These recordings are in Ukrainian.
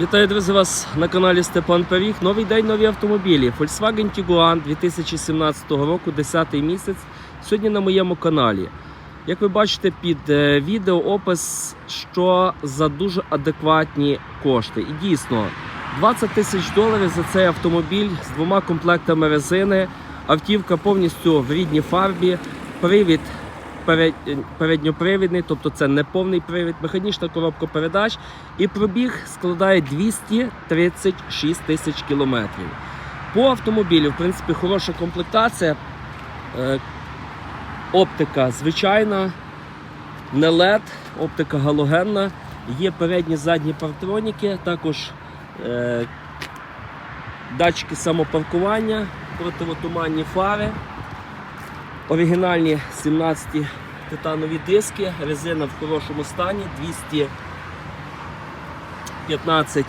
Вітаю, друзі, вас на каналі Степан Періг. Новий день, нові автомобілі. Volkswagen Tiguan 2017 року, 10 місяць. Сьогодні на моєму каналі. Як ви бачите, під е, відео опис, що за дуже адекватні кошти. І дійсно, 20 тисяч доларів за цей автомобіль з двома комплектами резини. Автівка повністю в рідній фарбі. Привід передньопривідний, тобто це не повний привід, механічна коробка передач. І пробіг складає 236 тисяч кілометрів. По автомобілю, в принципі, хороша комплектація. Е, Оптика звичайна, не LED, оптика галогенна. Є передні задні партроніки, також е, датчики самопаркування, противотуманні фари. Оригінальні 17 титанові диски, резина в хорошому стані 215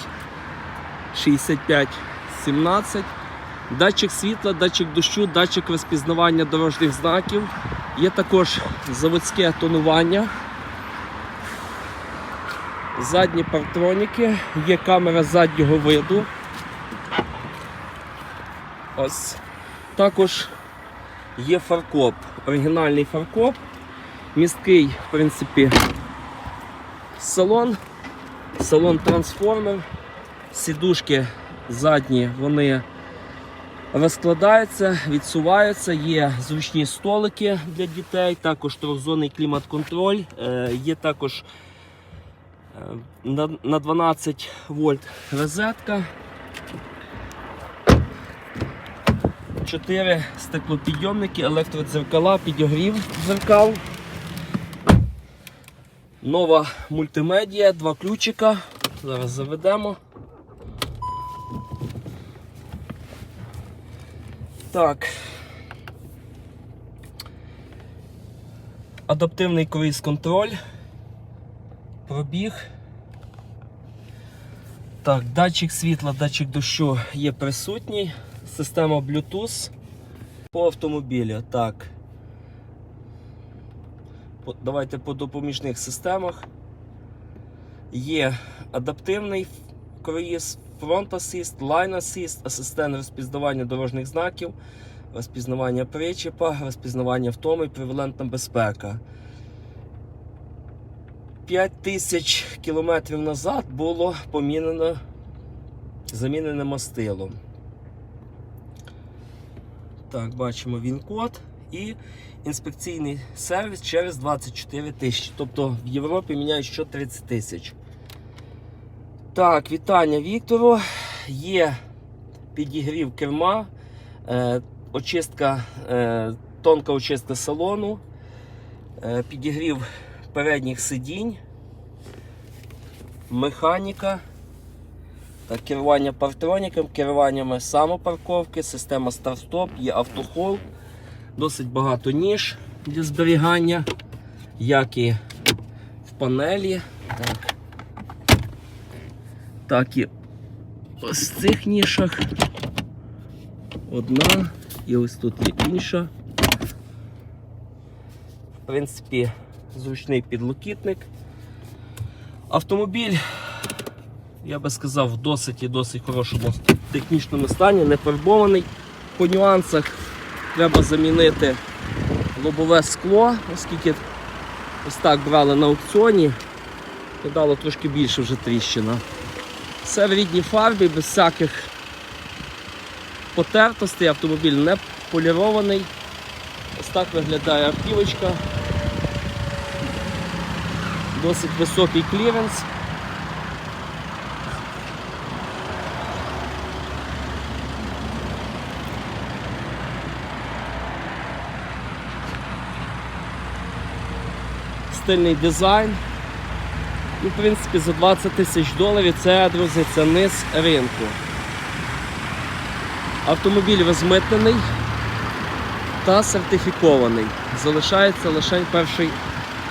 65 17. Датчик світла, датчик дощу, датчик розпізнавання дорожніх знаків. Є також заводське тонування. Задні партроніки, є камера заднього виду. Ось. Також є фаркоп, оригінальний фаркоп, місткий, в принципі, салон, салон трансформер, сідушки задні, вони розкладаються, відсуваються, є зручні столики для дітей, також трьохзонний клімат-контроль, е, є також е, на на 12 вольт розетка. 4 стеклопідйомники, електродзеркала, підігрів дзеркал. Нова мультимедія, два ключика. Зараз заведемо. Так. Адаптивний круїз контроль. Пробіг. Так, датчик світла, датчик дощу є присутній. Система Bluetooth по автомобілю. Так. Давайте по допоміжних системах. Є адаптивний круїз, Front Assist, Line Assist, асистент розпізнавання дорожніх знаків, розпізнавання причепа, розпізнавання втоми, превалентна безпека. 5 тисяч кілометрів назад було помінено замінене мастилом. Так, бачимо він-код і інспекційний сервіс через 24 тисячі. Тобто в Європі міняють що 30 тисяч. Так, вітання Віктору. Є підігрів керма, е, очистка, е, тонка очистка салону, е, підігрів передніх сидінь, механіка. Керування партроніком, керуваннями самопарковки, система старт-стоп, є автохол, досить багато ніж для зберігання, як і в панелі. Так, так і ось в цих нішах. Одна і ось тут є інша. В принципі, зручний підлокітник. Автомобіль я би сказав, в досить і досить хорошому технічному стані, не фарбований. По нюансах треба замінити лобове скло, оскільки ось так брали на аукціоні, і дало трошки більше вже тріщина. Все в рідній фарбі, без всяких потертостей, автомобіль не полірований. Ось так виглядає автівочка. Досить високий кліренс. Стильний дизайн. І, в принципі, за 20 тисяч доларів це, друзі, це низ ринку. Автомобіль розмитнений та сертифікований. Залишається лише перший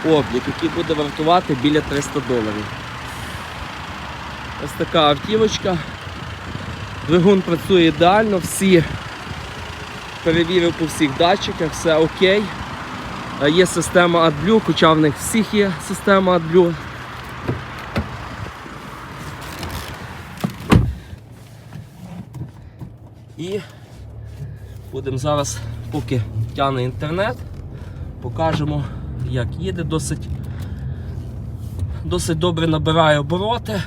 облік, який буде вартувати біля 300 доларів. Ось така автівочка. Двигун працює ідеально, всі перевірив по всіх датчиках, все окей. Е, є система AdBlue, хоча в них всіх є система AdBlue. І будемо зараз, поки тяне інтернет, покажемо, як їде, досить досить добре набирає обороти.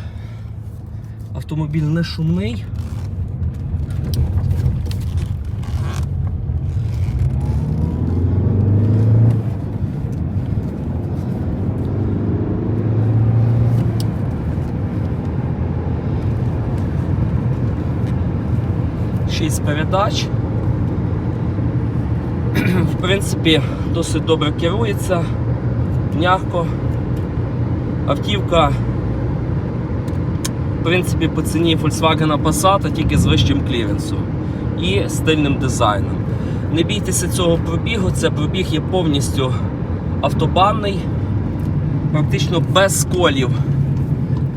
Автомобіль не шумний. Шість передач. В принципі, досить добре керується, м'яко. Автівка, в принципі, по ціні Volkswagen Passat, тільки з вищим кліренсом і стильним дизайном. Не бійтеся цього пробігу, це пробіг є повністю автобанний, практично без сколів.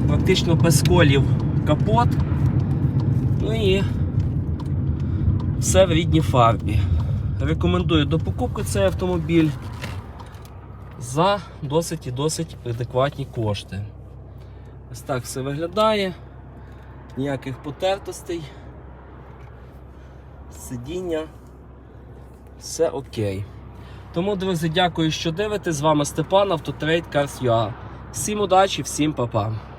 Практично без сколів капот. Ну і все в рідній фарбі. Рекомендую до покупки цей автомобіль за досить і досить адекватні кошти. Ось так все виглядає. Ніяких потертостей. Сидіння. Все окей. Тому, друзі, дякую, що дивитесь. З вами Степан, Автотрейд Cars.ua. Всім удачі, всім па-па.